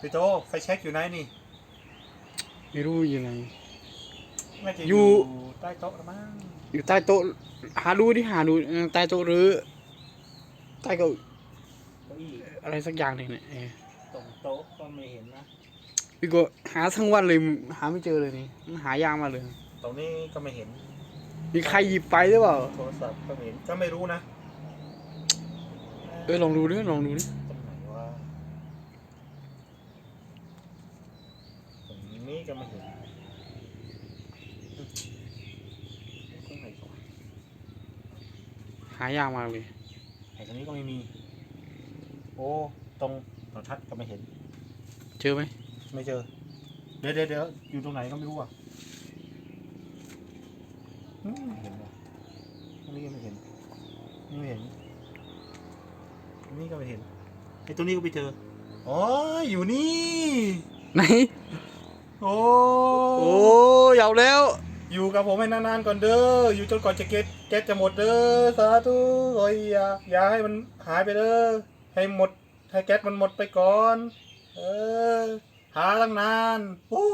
พี่โตไฟแช็กอยู่ไหนนี่ไม่รู้ยังไงน่าจะออยู่ ยู่ใต้โต๊ะละมั้งอยู่ใต้โต๊ะหาดูดิหาดูเออใต้โต๊ะหรือ ใต้เก้าเก้าอี้อะไรสักอย่างหนึ่งเนี่ยเออตรงโต๊ะก็ไม่เห็นนะพี่ก็หาทั้งวันเลยหาไม่เจอเลยนี่มันหายากมากเลย ตรงนี้ก็ไม่เห็นมีใครหยิบไปหรือเปล่า โทรศัพท์ก็ไม่เห็นก็ไม่รู้นะเออลองดูดิลองดูดิ ตรงไหนวะต รงนี้ก็ไม่เห็นหายากมากเลยไอ้ตรงนี้ก็ไม่มี โอ้ตรงโทรทัศน์ก็ไม่เห็น เจอไหมไม่เจอ เดี๋ยวเดี๋ยวเดี๋ยวอยู่ตรงไหนก็ไม่รู้อะเห็นว่ะตรงนี้ก็ไม่เห็น นี่ไม่เห็นตรงนี้ก็ไม่เห็นไอ้ตรงนี้ก็ไม่เจอ อ๋อ อยู่นี่ ไหน โอ้โอ้ยาวแล้ว อยู่กับผมให้นานๆก่อนเด้อ อยู่จนกว่าจะเก็ตแก๊สจะหมดเด้อ สาธุโอ้ยอย่าอย่าให้มันหายไปเด้อ ให้หมด ให้แก๊สมันหมดไปก่อน เออ หาตั้งนาน โอ้